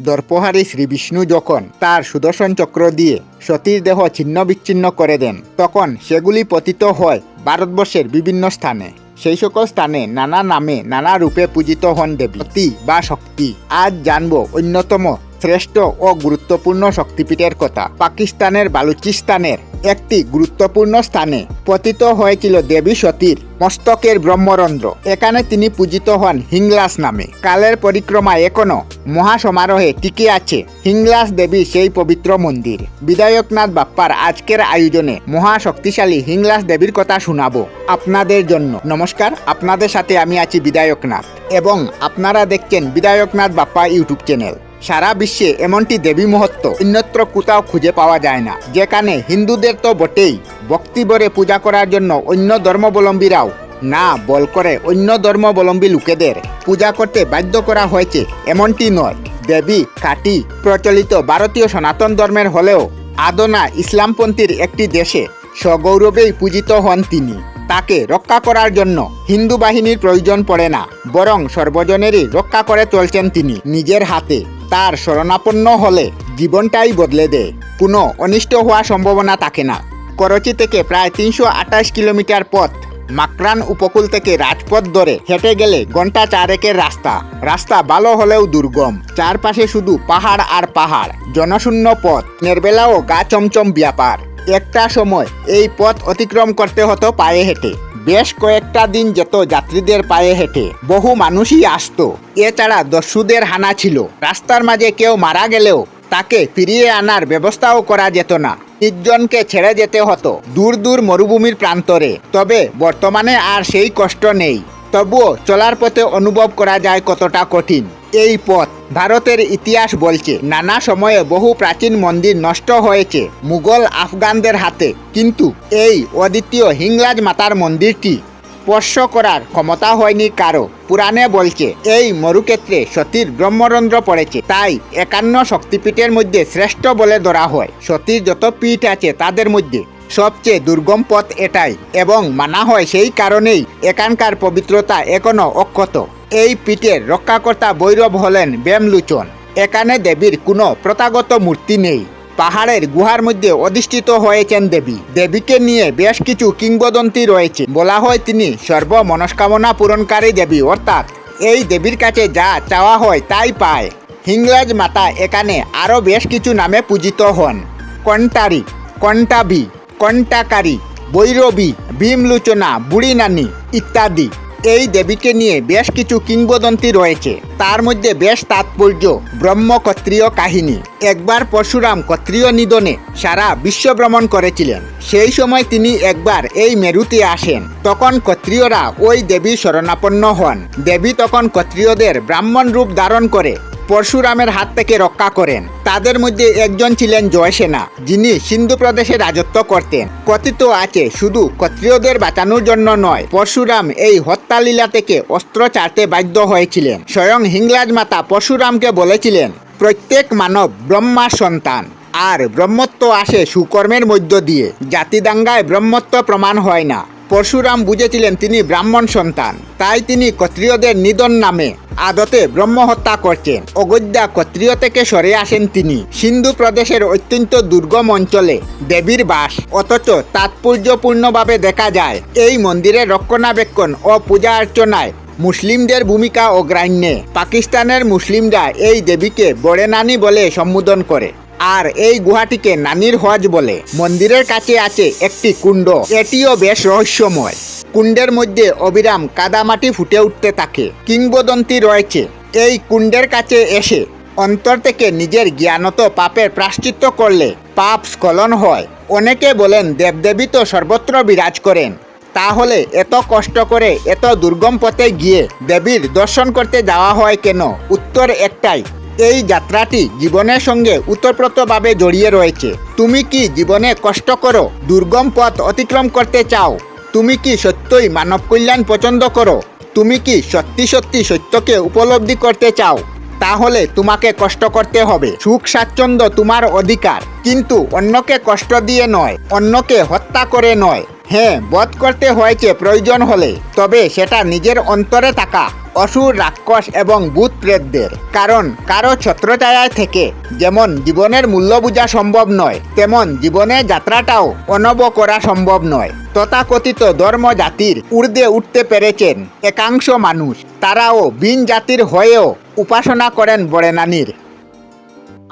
দর্পহারী শ্রী বিষ্ণু যখন তার সুদর্শন চক্র দিয়ে সতীর দেহ ছিন্ন বিচ্ছিন্ন করে দেন, তখন সেগুলি পতিত হয় ভারতবর্ষের বিভিন্ন স্থানে। সেই সকল স্থানে নানা নামে নানা রূপে পূজিত হন দেবী। বা শক্তি। আজ জানব অন্যতম শ্রেষ্ঠ ও গুরুত্বপূর্ণ শক্তিপীঠের কথা। পাকিস্তানের বালুচিস্তানের একটি গুরুত্বপূর্ণ স্থানে পতিত হয়েছিল দেবী সতীর মস্তকের ব্রহ্মরন্ধ্র। এখানে তিনি পূজিত হন হিংলাস নামে। কালের পরিক্রমা এখনও মহাসমারোহে টিকে আছে। হিংলাস দেবী সেই পবিত্র মন্দির। বিধায়কনাথ বাপ্পার আজকের আয়োজনে মহাশক্তিশালী হিংলাস দেবীর কথা শোনাবো আপনাদের জন্য। নমস্কার, আপনাদের সাথে আমি আছি বিধায়কনাথ। এবং আপনারা দেখছেন বিধায়কনাথ বাপ্পা ইউটিউব চ্যানেল। সারা বিশ্বে এমনটি দেবী মহত্ব। অন্যত্র কোথাও খুঁজে পাওয়া যায় না। যেখানে হিন্দুদের তো বটেই ভক্তিভরে পূজা করার জন্য অন্য ধর্মাবলম্বীরাও, না বল করে অন্য ধর্মাবলম্বী লোকেদের পূজা করতে বাধ্য করা হয়েছে, এমনটি নয়। দেবী কাটি প্রচলিত ভারতীয় সনাতন ধর্মের হলেও আদনা ইসলামপন্থীর একটি দেশে সগৌরবেই পূজিত হন তিনি। তাকে রক্ষা করার জন্য হিন্দু বাহিনীর প্রয়োজন পড়ে না, বরং সর্বজনেরই রক্ষা করে চলছেন তিনি নিজের হাতে। তার শরণাপন্ন হলে জীবনটাই বদলে দেয়। কোনো অনিষ্ট হওয়ার সম্ভাবনা থাকে না। করাচি থেকে প্রায় তিনশো আঠাশ কিলোমিটার পথ মাকরান উপকূল থেকে রাজপথ ধরে হেঁটে গেলে ঘণ্টা চারেকের রাস্তা। রাস্তা ভালো হলেও দুর্গম। চারপাশে শুধু পাহাড় আর পাহাড়, জনশূন্য পথ নির্বেলাও গা চমচম ব্যাপার। একটা সময় এই পথ অতিক্রম করতে হতো পায়ে হেঁটে। বেশ কয়েকটা দিন যেত যাত্রীদের পায়ে হেঁটে, বহু মানুষই আসতো। এছাড়া দস্যুদের হানা ছিল। রাস্তার মাঝে কেউ মারা গেলেও তাকে ফিরিয়ে আনার ব্যবস্থাও করা যেত না। নির্জনকে ছেড়ে যেতে হতো দূর দূর মরুভূমির প্রান্তরে। তবে বর্তমানে আর সেই কষ্ট নেই। তবুও চলার পথে অনুভব করা যায় কতটা কঠিন। এই পথ ভারতের ইতিহাস বলছে, নানা সময়ে বহু প্রাচীন মন্দির নষ্ট হয়েছে মুঘল আফগানদের হাতে। কিন্তু এই অদ্বিতীয় হিংলাজ মাতার মন্দিরটি স্পর্শ করার ক্ষমতা হয়নি কারও। পুরাণে বলছে, এই মরুক্ষেত্রে সতীর ব্রহ্মরন্ধ্র পড়েছে, তাই একান্ন শক্তিপীঠের মধ্যে শ্রেষ্ঠ বলে ধরা হয়। সতীর যত পীঠ আছে তাদের মধ্যে সবচেয়ে দুর্গম পথ এটাই এবং মানা হয় সেই কারণেই এখানকার পবিত্রতা এখনও অক্ষত। এই পিঠের রক্ষাকর্তা বৈরব হলেন ব্যামলুচন এখানে দেবীর কোনো প্রথাগত মূর্তি নেই। পাহাড়ের গুহার মধ্যে অধিষ্ঠিত হয়েছেন দেবী। দেবীকে নিয়ে বেশ কিছু কিংবদন্তি রয়েছে। বলা হয় তিনি সর্বমনস্কামনা পূরণকারী দেবী, অর্থাৎ এই দেবীর কাছে যা চাওয়া হয় তাই পায়। হিংলাজ মাতা এখানে আরও বেশ কিছু নামে পূজিত হন। কন্টারি, কন্টাবি কন্টাকারী বৈরবী ভীমলোচনা বুড়ি নানি ইত্যাদি। এই দেবীকে নিয়ে বেশ কিছু কিংবদন্তি রয়েছে। তার মধ্যে বেশ তাৎপর্য, ব্রহ্মক্ষত্রিয় কাহিনী। একবার পরশুরাম ক্ষত্রিয় নিধনে সারা বিশ্ব ভ্রমণ করেছিলেন। সেই সময় তিনি একবার এই মেরুতে আসেন। তখন ক্ষত্রিয়রা ওই দেবী শরণাপন্ন হন। দেবী তখন ক্ষত্রিয়দের ব্রাহ্মণ রূপ ধারণ করে পরশুরামের হাত থেকে রক্ষা করেন। তাদের মধ্যে একজন ছিলেন জয়সেনা, যিনি সিন্ধু প্রদেশে রাজত্ব করতেন। কথিত আছে, শুধু ক্ষত্রিয়দের বাঁচানোর জন্য নয়, পরশুরাম এই হত্যালীলা থেকে অস্ত্র চাটতে বাধ্য হয়েছিলেন। স্বয়ং হিংলাজ মাতা পরশুরামকে বলেছিলেন, প্রত্যেক মানব ব্রহ্মার সন্তান, আর ব্রহ্মত্ব আসে সুকর্মের মধ্য দিয়ে। জাতিদাঙ্গায় ব্রহ্মত্ব প্রমাণ হয় না। পরশুরাম বুঝেছিলেন তিনি ব্রাহ্মণ সন্তান। তাই তিনি ক্ষত্রিয়দের নিধন নামে আদতে ব্রহ্ম হত্যা করছেন। অযোধ্যা ক্ষত্রিয় থেকে সরে আসেন তিনি। সিন্ধু প্রদেশের অত্যন্ত দুর্গম অঞ্চলে দেবীর বাস। অথচ তাৎপর্যপূর্ণভাবে দেখা যায়, এই মন্দিরের রক্ষণাবেক্ষণ ও পূজা অর্চনায় মুসলিমদের ভূমিকা অগ্রাহ্যে। পাকিস্তানের মুসলিমরা এই দেবীকে বড়ে নানি বলে সম্বোধন করে। আর এই গুহাটিকে নানির হজ বলে। মন্দিরের কাছে আছে একটি কুণ্ড। এটিও বেশ রহস্যময়। কুণ্ডের মধ্যে অবিরাম কাদামাটি ফুটে উঠতে থাকে। কিংবদন্তি রয়েছে। এই কুণ্ডের কাছে এসে অন্তর থেকে নিজের জ্ঞানত পাপের প্রাশ্চিত্য করলে পাপ স্খলন হয়। অনেকে বলেন দেবদেবী তো সর্বত্র বিরাজ করেন। তাহলে এত কষ্ট করে এত দুর্গম পথে গিয়ে দেবীর দর্শন করতে যাওয়া হয় কেন? উত্তর একটাই। এই যাত্রাটি জীবনের সঙ্গে উতপ্রোতভাবে জড়িয়ে রয়েছে। তুমি কি জীবনে কষ্ট করো, দুর্গম পথ অতিক্রম করতে চাও? তুমি কি সত্যই মানব কল্যাণ পছন্দ করো? তুমি কি সত্যি সত্যি সত্যকে উপলব্ধি করতে চাও? তাহলে তোমাকে কষ্ট করতে হবে। সুখ স্বাচ্ছন্দ্য তোমার অধিকার। কিন্তু অন্যকে কষ্ট দিয়ে নয়, অন্যকে হত্যা করে নয়। হ্যাঁ বধ করতে হয়েছে প্রয়োজন হলে। তবে সেটা নিজের অন্তরে থাকা অসুর রাক্ষস এবং ভূত প্রেতদের কারণ কারও ছত্রছায়ায় থেকে যেমন জীবনের মূল্য বোঝা সম্ভব নয়, তেমন জীবনের যাত্রাটাও অনব করা সম্ভব নয়। তথাকথিত ধর্ম জাতির ঊর্ধ্বে উঠতে পেরেছেন একাংশ মানুষ। তারাও বিন জাতির হয়েও উপাসনা করেন বড়েনানির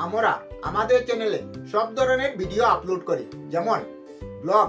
আমরা আমাদের চ্যানেলে সব ধরনের ভিডিও আপলোড করি। যেমন ব্লগ